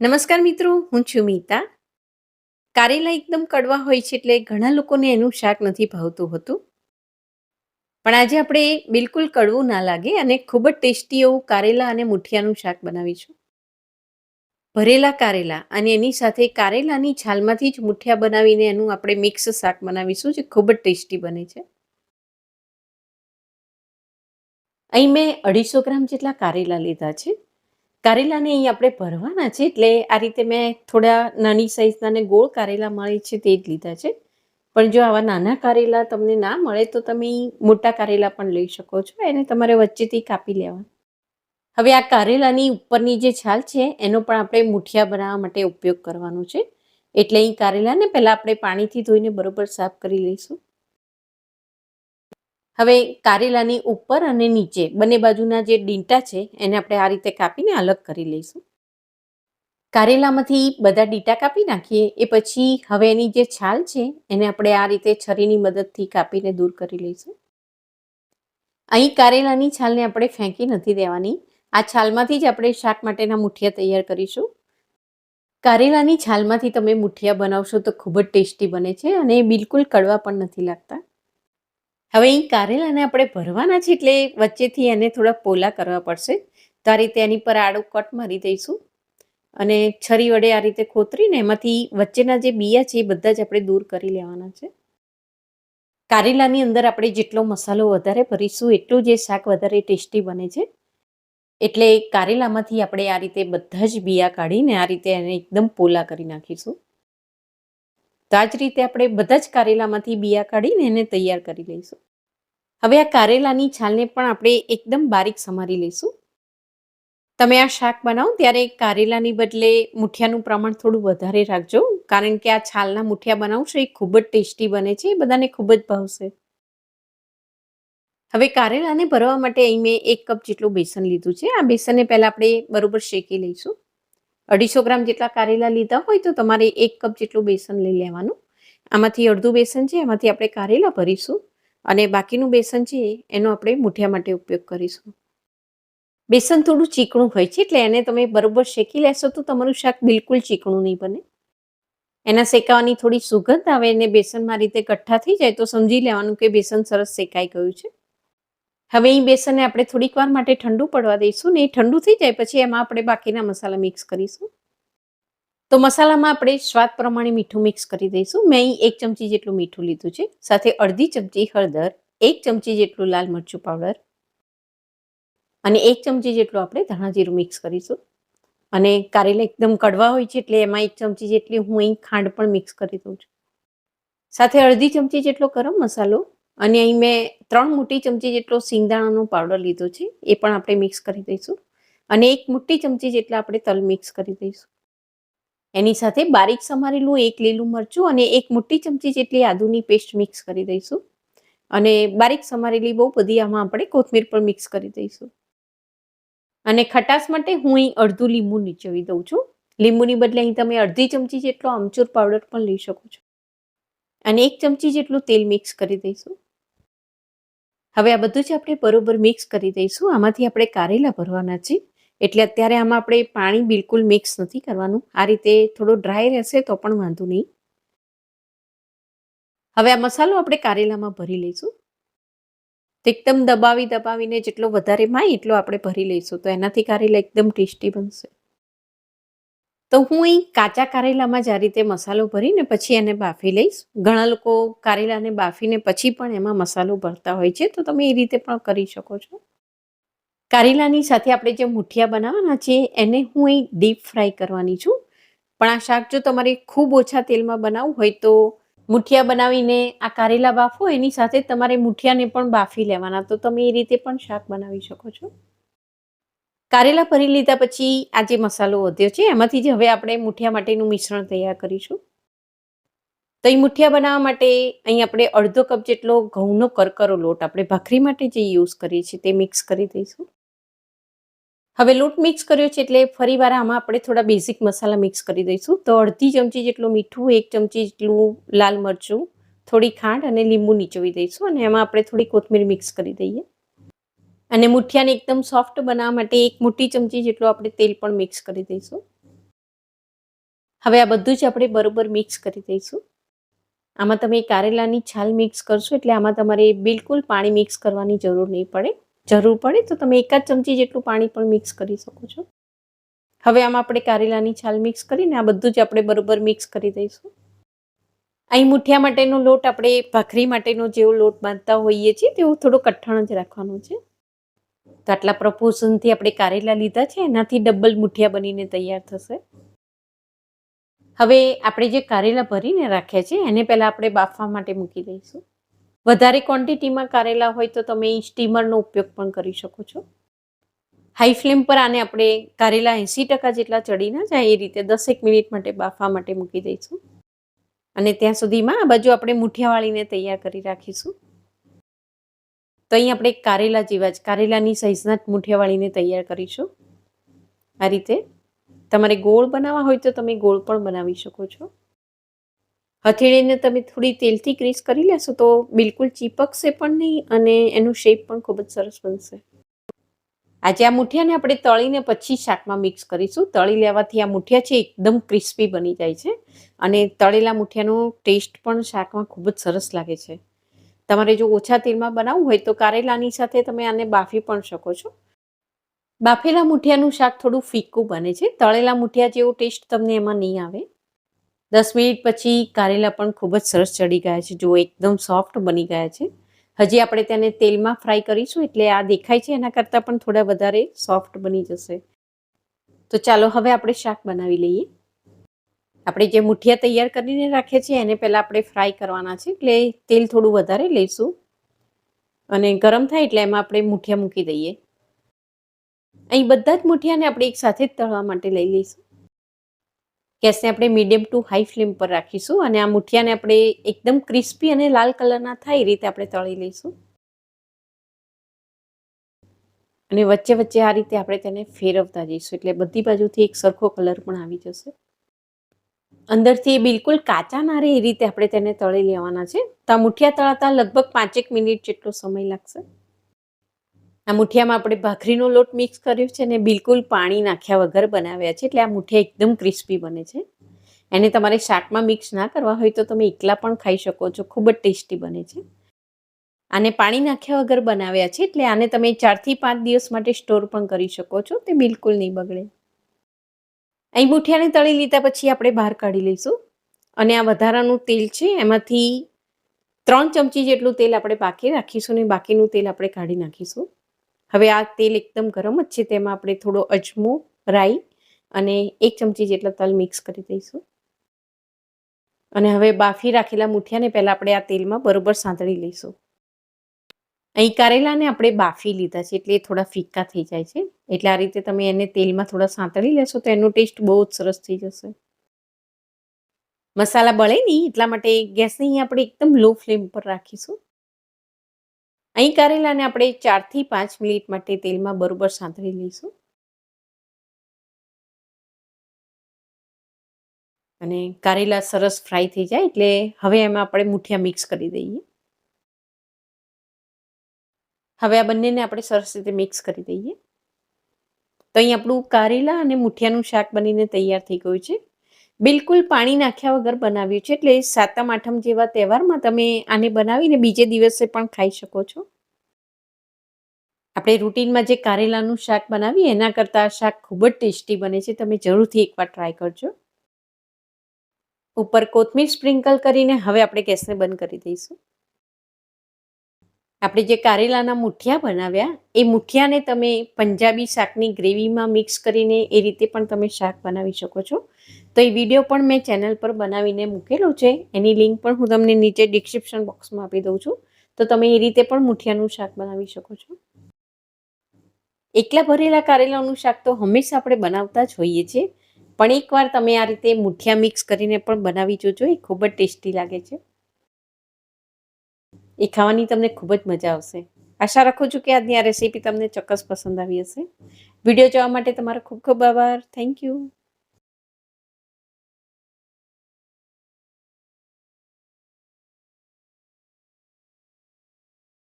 નમસ્કાર મિત્રો, હું છું મીતા. કારેલા એકદમ કડવા હોય છે એટલે ઘણા લોકોને એનું શાક નથી ભાવતું હોતું. પણ આજે આપણે બિલકુલ કડવું ના લાગે અને ખૂબ જ ટેસ્ટી એવું કારેલા અને મુઠિયાનું શાક બનાવીશું. ભરેલા કારેલા અને એની સાથે કારેલાની છાલમાંથી જ મુઠિયા બનાવીને એનું આપણે મિક્સ શાક બનાવીશું જે ખૂબ જ ટેસ્ટી બને છે. અહીં મેં અઢીસો ગ્રામ જેટલા કારેલા લીધા છે. કારેલાને અહીં આપણે ભરવાના છે, એટલે આ રીતે મેં થોડા નાની સાઈઝના ને ગોળ કારેલા મળે છે તે જ લીધા છે. પણ જો આવા નાના કારેલા તમને ના મળે તો તમે મોટા કારેલા પણ લઈ શકો છો, એને તમારે વચ્ચેથી કાપી લેવા. હવે આ કારેલાની ઉપરની જે છાલ છે, એનો પણ આપણે મુઠિયા બનાવવા માટે ઉપયોગ કરવાનો છે. એટલે અહીં કારેલાને પહેલાં આપણે પાણીથી ધોઈને બરોબર સાફ કરી લઈશું. હવે કારેલાની ઉપર અને નીચે બંને બાજુના જે ડીંટા છે, એને આપણે આ રીતે કાપીને અલગ કરી લઈશું. કારેલામાંથી બધા ડીટા કાપી નાખીએ, એ પછી હવે એની જે છાલ છે, એને આપણે આ રીતે છરીની મદદથી કાપીને દૂર કરી લઈશું. અહીં કારેલાની છાલને આપણે ફેંકી નથી દેવાની. આ છાલમાંથી જ આપણે શાક માટેના મુઠિયા તૈયાર કરીશું. કારેલાની છાલમાંથી તમે મુઠિયા બનાવશો તો ખૂબ જ ટેસ્ટી બને છે અને બિલકુલ કડવા પણ નથી લાગતા. હવે અહીં કારેલાને આપણે ભરવાના છે એટલે વચ્ચેથી એને થોડા પોલા કરવા પડશે. તો આ રીતે એની પર આડો કટ મારી દઈશું. અને છરી વડે આ રીતે ખોતરીને એમાંથી વચ્ચેના જે બિયા છે એ બધા જ આપણે દૂર કરી લેવાના છે. કારેલાની અંદર આપણે જેટલો મસાલો વધારે ભરીશું, એટલું જે શાક વધારે ટેસ્ટી બને છે. એટલે કારેલામાંથી આપણે આ રીતે બધા જ બિયા કાઢીને આ રીતે એને એકદમ પોલા કરી નાખીશું. તો આ જ રીતે આપણે બધા જ કારેલામાંથી બિયા કાઢીને એને તૈયાર કરી લઈશું. હવે આ કારેલાની છાલને પણ આપણે એકદમ બારીક સમારી લઈશું. તમે આ શાક બનાવો ત્યારે કારેલાની બદલે મુઠિયાનું પ્રમાણ થોડું વધારે રાખજો, કારણ કે આ છાલના મુઠિયા બનાવશો, એ ખૂબ જ ટેસ્ટી બને છે, એ બધાને ખૂબ જ ભાવશે. હવે કારેલાને ભરવા માટે અહીં મેં એક કપ જેટલું બેસન લીધું છે. આ બેસનને પહેલાં આપણે બરોબર શેકી લઈશું. અઢીસો ગ્રામ જેટલા કારેલા લીધા હોય તો તમારે એક કપ જેટલું બેસન લઈ લેવાનું. આમાંથી અડધું બેસન છે, એમાંથી આપણે કારેલા ભરીશું અને બાકીનું બેસન છે, એનો આપણે મૂઠિયા માટે ઉપયોગ કરીશું. બેસન થોડું ચીકણું હોય છે, એટલે એને તમે બરોબર શેકી લેશો તો તમારું શાક બિલકુલ ચીકણું નહીં બને. એના શેકાવાની થોડી સુગંધ આવે અને બેસનમાં રીતે કઠ્ઠા થઈ જાય તો સમજી લેવાનું કે બેસન સરસ શેકાઈ ગયું છે. હવે અહીં બેસનને આપણે થોડીક વાર માટે ઠંડુ પડવા દઈશું ને એ ઠંડુ થઈ જાય પછી એમાં આપણે બાકીના મસાલા મિક્સ કરીશું. તો મસાલામાં આપણે સ્વાદ પ્રમાણે મીઠું મિક્સ કરી દઈશું. મેં અહીં એક ચમચી જેટલું મીઠું લીધું છે. સાથે અડધી ચમચી હળદર, એક ચમચી જેટલું લાલ મરચું પાવડર અને એક ચમચી જેટલું આપણે ધાણા જીરું મિક્સ કરીશું. અને કારેલા એકદમ કડવા હોય છે એટલે એમાં એક ચમચી જેટલી હું અહીં ખાંડ પણ મિક્સ કરી દઉં છું. સાથે અડધી ચમચી જેટલો ગરમ મસાલો અને અહીં મેં ત્રણ મોટી ચમચી જેટલો સિંગદાણાનો પાવડર લીધો છે, એ પણ આપણે મિક્સ કરી દઈશું. અને એક મોટી ચમચી જેટલા આપણે તલ મિક્સ કરી દઈશું. એની સાથે બારીક સમારેલું એક લીલું મરચું અને એક મોટી ચમચી જેટલી આદુની પેસ્ટ મિક્સ કરી દઈશું. અને બારીક સમારેલી બહુ બધી આમાં આપણે કોથમીર પણ મિક્સ કરી દઈશું. અને ખટાશ માટે હું અહીં અડધું લીંબુ નીચવી દઉં છું. લીંબુની બદલે અહીં તમે અડધી ચમચી જેટલો અમચૂર પાવડર પણ લઈ શકો છો. અને એક ચમચી જેટલું તેલ મિક્સ કરી દઈશું. હવે આ બધું જ આપણે બરોબર મિક્સ કરી દઈશું. આમાંથી આપણે કારેલા ભરવાના છે. એટલે અત્યારે આમાં આપણે પાણી બિલકુલ મિક્સ નથી કરવાનું. આ રીતે થોડો ડ્રાય રહેશે તો પણ વાંધો નહીં. હવે આ મસાલો આપણે કારેલામાં ભરી લઈશું. એકદમ દબાવી દબાવીને જેટલો વધારે માય એટલો આપણે ભરી લઈશું. તો એનાથી કારેલા એકદમ ટેસ્ટી બનશે. તો હું અહીં કાચા કારેલામાં જ આ રીતે મસાલો ભરીને પછી એને બાફી લઈશ. ઘણા લોકો કારેલાને બાફીને પછી પણ એમાં મસાલો ભરતા હોય છે, તો તમે એ રીતે પણ કરી શકો છો. કારેલાની સાથે આપણે જે મુઠિયા બનાવવાના છે, એને હું અહીં ડીપ ફ્રાય કરવાની છું. પણ આ શાક જો તમારે ખૂબ ઓછા તેલમાં બનાવવું હોય તો મુઠિયા બનાવીને આ કારેલા બાફો, એની સાથે તમારે મુઠિયાને પણ બાફી લેવાના. તો તમે એ રીતે પણ શાક બનાવી શકો છો. કારેલા ભરી લીધા પછી આ જે મસાલો વધ્યો છે, એમાંથી જ હવે આપણે મુઠિયા માટેનું મિશ્રણ તૈયાર કરીશું. તો એ મુઠિયા બનાવવા માટે અહીં આપણે અડધો કપ જેટલો ઘઉંનો કરકરો લોટ આપણે ભાખરી માટે જે યુઝ કરીએ છીએ તે મિક્સ કરી દઈશું. હવે લોટ મિક્સ કર્યો છે એટલે ફરી વાર આમાં આપણે થોડા બેઝિક મસાલા મિક્સ કરી દઈશું. તો અડધી ચમચી જેટલું મીઠું, એક ચમચી જેટલું લાલ મરચું, થોડી ખાંડ અને લીંબુ નીચોવી દઈશું અને એમાં આપણે થોડી કોથમીર મિક્સ કરી દઈએ. અને મુઠિયાને એકદમ સોફ્ટ બનાવવા માટે એક મોટી ચમચી જેટલું આપણે તેલ પણ મિક્સ કરી દઈશું. હવે આ બધું જ આપણે બરોબર મિક્સ કરી દઈશું. આમાં તમે કારેલાની છાલ મિક્સ કરશો એટલે આમાં તમારે બિલકુલ પાણી મિક્સ કરવાની જરૂર નહીં પડે. જરૂર પડે તો તમે એકાદ ચમચી જેટલું પાણી પણ મિક્સ કરી શકો છો. હવે આમાં આપણે કારેલાની છાલ મિક્સ કરીને આ બધું જ આપણે બરોબર મિક્સ કરી દઈશું. અહીં મુઠિયા માટેનો લોટ આપણે ભાખરી માટેનો જેવો લોટ બાંધતા હોઈએ છીએ તેવો થોડો કઠણ જ રાખવાનો છે. તો આટલા પ્રપોઝનથી આપણે કારેલા લીધા છે, એનાથી ડબલ મુઠિયા બનીને તૈયાર થશે. હવે આપણે જે કારેલા ભરીને રાખ્યા છે, એને પહેલાં આપણે બાફવા માટે મૂકી દઈશું. વધારે ક્વોન્ટિટીમાં કારેલા હોય તો તમે સ્ટીમરનો ઉપયોગ પણ કરી શકો છો. હાઈ ફ્લેમ પર આને આપણે કારેલા એંસી ટકા જેટલા ચડી ના જાય, એ રીતે દસેક મિનિટ માટે બાફવા માટે મૂકી દઈશું. અને ત્યાં સુધીમાં આ બાજુ આપણે મુઠિયા વાળીને તૈયાર કરી રાખીશું. તો અહીં આપણે કારેલા જેવા જ, કારેલાની સાઈઝના જ મુઠિયાવાળીને તૈયાર કરીશું. આ રીતે તમારે ગોળ બનાવવા હોય તો તમે ગોળ પણ બનાવી શકો છો. હથેળીને તમે થોડી તેલથી ક્રીસ કરી લેશો તો બિલકુલ ચીપકશે પણ નહીં અને એનું શેપ પણ ખૂબ જ સરસ બનશે. આજે આ મુઠિયાને આપણે તળીને પછી શાકમાં મિક્સ કરીશું. તળી લેવાથી આ મુઠિયા છે એકદમ ક્રિસ્પી બની જાય છે અને તળેલા મુઠિયાનો ટેસ્ટ પણ શાકમાં ખૂબ જ સરસ લાગે છે. તમારે જો ઓછા તેલમાં બનાવવું હોય તો કારેલાની સાથે તમે આને બાફી પણ શકો છો. બાફેલા મુઠિયાનું શાક થોડું ફીકું બને છે. તળેલા મુઠિયા જેવો ટેસ્ટ તમને એમાં નહીં આવે. દસ મિનિટ પછી કારેલા પણ ખૂબ જ સરસ ચડી ગયા છે. જો એકદમ સોફ્ટ બની ગયા છે. હજી આપણે તેને તેલમાં ફ્રાય કરીશું એટલે આ દેખાય છે. એના કરતાં પણ થોડા વધારે સોફ્ટ બની જશે. તો ચાલો, હવે આપણે શાક બનાવી લઈએ. આપણે જે મુઠિયા તૈયાર કરીને રાખીએ છીએ, એને પહેલાં આપણે ફ્રાય કરવાના છે. એટલે તેલ થોડું વધારે લઈશું. અને ગરમ થાય એટલે એમાં આપણે મુઠિયા મૂકી દઈએ. અહીં બધા જ મુઠિયાને આપણે એક સાથે જ તળવા માટે લઈ લઈશું. ગેસને આપણે મીડિયમ ટુ હાઈ ફ્લેમ પર રાખીશું અને આ મુઠિયાને આપણે એકદમ ક્રિસ્પી અને લાલ કલરના થાય એ રીતે આપણે તળી લઈશું. અને વચ્ચે વચ્ચે આ રીતે આપણે તેને ફેરવતા જઈશું. એટલે બધી બાજુથી એક સરખો કલર પણ આવી જશે. અંદરથી બિલકુલ કાચા ના રહે એ રીતે આપણે તેને તળી લેવાના છે. તો આ મુઠિયા તળાતા લગભગ પાંચેક મિનિટ જેટલો સમય લાગશે. આ મુઠિયામાં આપણે ભાખરીનો લોટ મિક્સ કર્યો છે અને બિલકુલ પાણી નાખ્યા વગર બનાવ્યા છે. એટલે આ મુઠિયા એકદમ ક્રિસ્પી બને છે. એને તમારે શાકમાં મિક્સ ના કરવા હોય તો તમે એકલા પણ ખાઈ શકો છો. ખૂબ જ ટેસ્ટી બને છે. આને પાણી નાખ્યા વગર બનાવ્યા છે. એટલે આને તમે ચારથી પાંચ દિવસ માટે સ્ટોર પણ કરી શકો છો. તે બિલકુલ નહીં બગડે. અહીં મુઠિયાને તળી લીધા પછી આપણે બહાર કાઢી લઈશું. અને આ વધારાનું તેલ છે, એમાંથી ત્રણ ચમચી જેટલું તેલ આપણે બાકી રાખીશું અને બાકીનું તેલ આપણે કાઢી નાખીશું. હવે આ તેલ એકદમ ગરમ જ છે, તેમાં આપણે થોડો અજમો, રાઈ અને એક ચમચી જેટલા તલ મિક્સ કરી દઈશું. અને હવે બાફી રાખેલા મુઠિયાને પહેલાં આપણે આ તેલમાં બરોબર સાંતળી લઈશું. અહીં કારેલાને આપણે બાફી લીધા છે, એટલે થોડા ફીકા થઈ જાય છે. એટલે આ રીતે તમે એને તેલમાં થોડા સાંતળી લેશો તો એનો ટેસ્ટ બહુ જ સરસ થઈ જશે. મસાલા બળે નહીં, એટલા માટે ગેસને અહીં આપણે એકદમ લો ફ્લેમ પર રાખીશું. અહીં કારેલાને આપણે ચારથી પાંચ મિનિટ માટે તેલમાં બરોબર સાંતળી લઈશું. અને કારેલા સરસ ફ્રાય થઈ જાય એટલે હવે એમાં આપણે મુઠિયા મિક્સ કરી દઈએ. હવે આ બંનેને આપણે સરસ રીતે મિક્સ કરી દઈએ. તો અહીં આપણું કારેલા અને મુઠિયાનું શાક બનીને તૈયાર થઈ ગયું છે. બિલકુલ પાણી નાખ્યા વગર બનાવ્યું છે. એટલે સાતમ, આઠમ જેવા તહેવારમાં તમે આને બનાવીને બીજે દિવસે પણ ખાઈ શકો છો. આપણે રૂટીનમાં જે કારેલાનું શાક બનાવીએ, એના કરતાં શાક ખૂબ જ ટેસ્ટી બને છે. તમે જરૂરથી એકવાર ટ્રાય કરજો. ઉપર કોથમીર સ્પ્રિંકલ કરીને હવે આપણે ગેસને બંધ કરી દઈશું. આપણે જે કારેલાના મુઠિયા બનાવ્યા, એ મુઠિયાને તમે પંજાબી શાકની ગ્રેવીમાં મિક્સ કરીને એ રીતે પણ તમે શાક બનાવી શકો છો. તો એ વીડિયો પણ મેં ચેનલ પર બનાવીને મૂકેલો છે. એની લિંક પણ હું તમને નીચે ડિસ્ક્રિપ્શન બોક્સમાં આપી દઉં છું. તો તમે એ રીતે પણ મુઠિયાનું શાક બનાવી શકો છો. એકલા ભરેલા કારેલાનું શાક તો હંમેશા આપણે બનાવતા જ હોઈએ છીએ. પણ એકવાર તમે આ રીતે મુઠિયા મિક્સ કરીને પણ બનાવી જોજો, એ ખૂબ જ ટેસ્ટી લાગે છે. એ ખાવાની તમને ખૂબ જ મજા આવશે. આશા રાખું છું કે આજની આ રેસીપી તમને ચોક્કસ પસંદ આવી હશે. વીડિયો જોવા માટે તમારો ખૂબ ખૂબ આભાર. Thank you